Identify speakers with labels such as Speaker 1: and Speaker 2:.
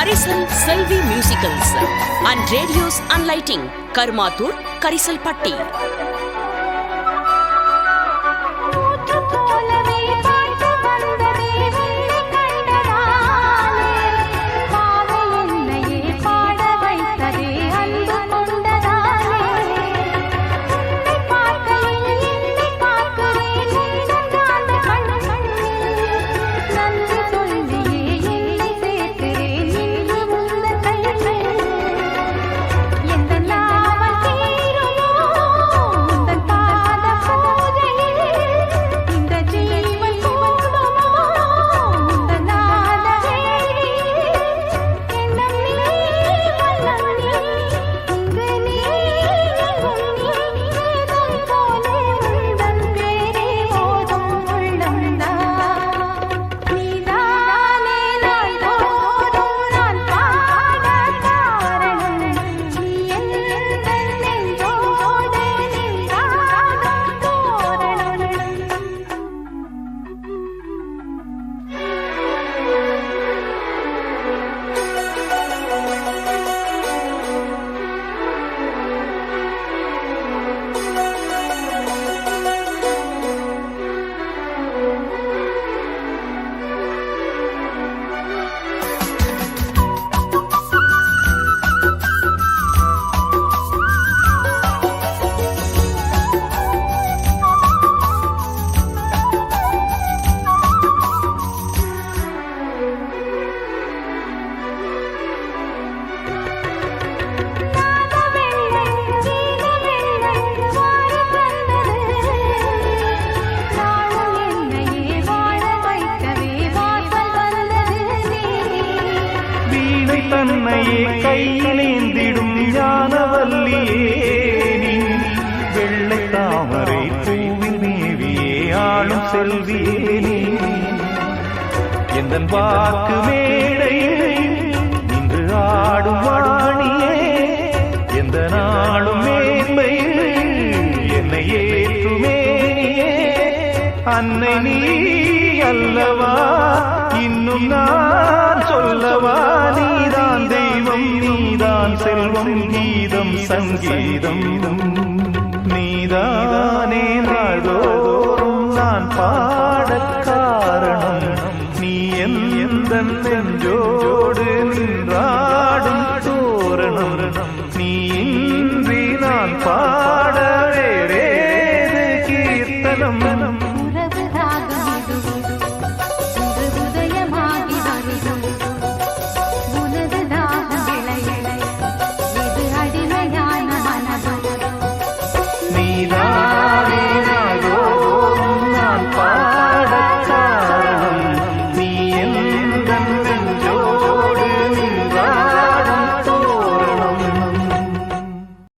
Speaker 1: கரிசல் Selvi musicals and radios and lighting Karumathur Karisalpatti
Speaker 2: எந்தன்
Speaker 3: வாக்கு மேடையே நின்று ஆடும் வாணியே எந்த நாளும் மேன்மையே என்னை ஏற்றுமேனியே அன்னை நீ அல்லவா இன்னும் நான் சொல்லவா? நீதான் தெய்வம் நீதான் செல்வம் கீதம் சங்கீதம். நீதானே நாள்தோறும் நான் பாட சொந்தம் என்றோ